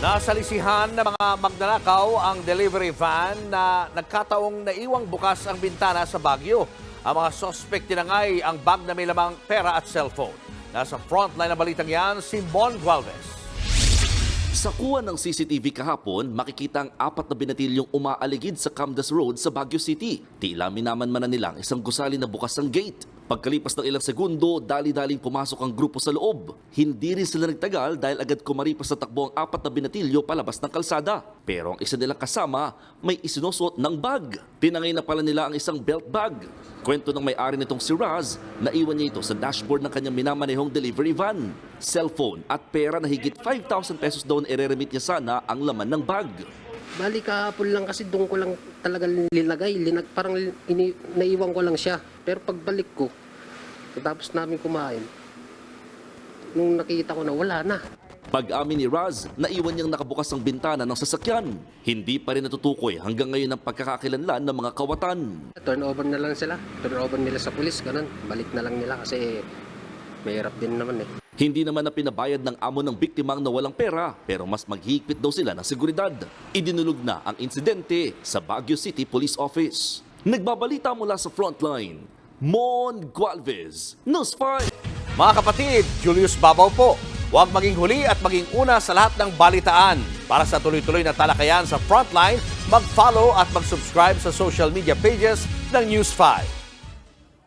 Nasalisihan ng mga magnanakaw ang delivery van na nagkataong naiwang bukas ang bintana sa Baguio. Ang mga sospek tinangay ang bag na may lamang pera at cellphone. Nasa frontline ng balitang yan, si Mon Gualvez. Sa kuha ng CCTV kahapon, makikita ang apat na binatilyong umaaligid sa Camdas Road sa Baguio City. Tila minaman man na nilang isang gusali na bukas ang gate. Pagkalipas ng ilang segundo, dali-daling pumasok ang grupo sa loob. Hindi rin sila nagtagal dahil agad kumaripas sa takbo ang apat na binatilyo palabas ng kalsada. Pero ang isa nilang kasama, may isinusuot ng bag. Tinangay na pala nila ang isang belt bag. Kwento ng may-ari nitong si Raz, naiwan niya ito sa dashboard ng kanyang minamanehong delivery van. Cellphone at pera na higit 5,000 pesos daw na ireremit niya sana ang laman ng bag. Bali kahapon lang kasi doon ko lang talaga linagay. Linag, parang ini, naiwan ko lang siya. Pero pagbalik ko, tapos namin kumain, nung nakita ko na wala na. Pag-amin ni Raz, naiwan niyang nakabukas ang bintana ng sasakyan. Hindi pa rin natutukoy hanggang ngayon ang pagkakakilanlan ng mga kawatan. Turnover na lang sila. Turnover nila sa pulis, ganun. Balik na lang nila kasi mahirap din naman eh. Hindi naman na pinabayad ng amo ng biktimang nawalang pera pero mas maghihigpit daw sila ng seguridad. Idinulog na ang insidente sa Baguio City Police Office. Nagbabalita mula sa frontline, Mon Gualvez, News 5. Mga kapatid, Julius Babaw po. Huwag maging huli at maging una sa lahat ng balitaan. Para sa tuloy-tuloy na talakayan sa Frontline, mag-follow at mag-subscribe sa social media pages ng News 5.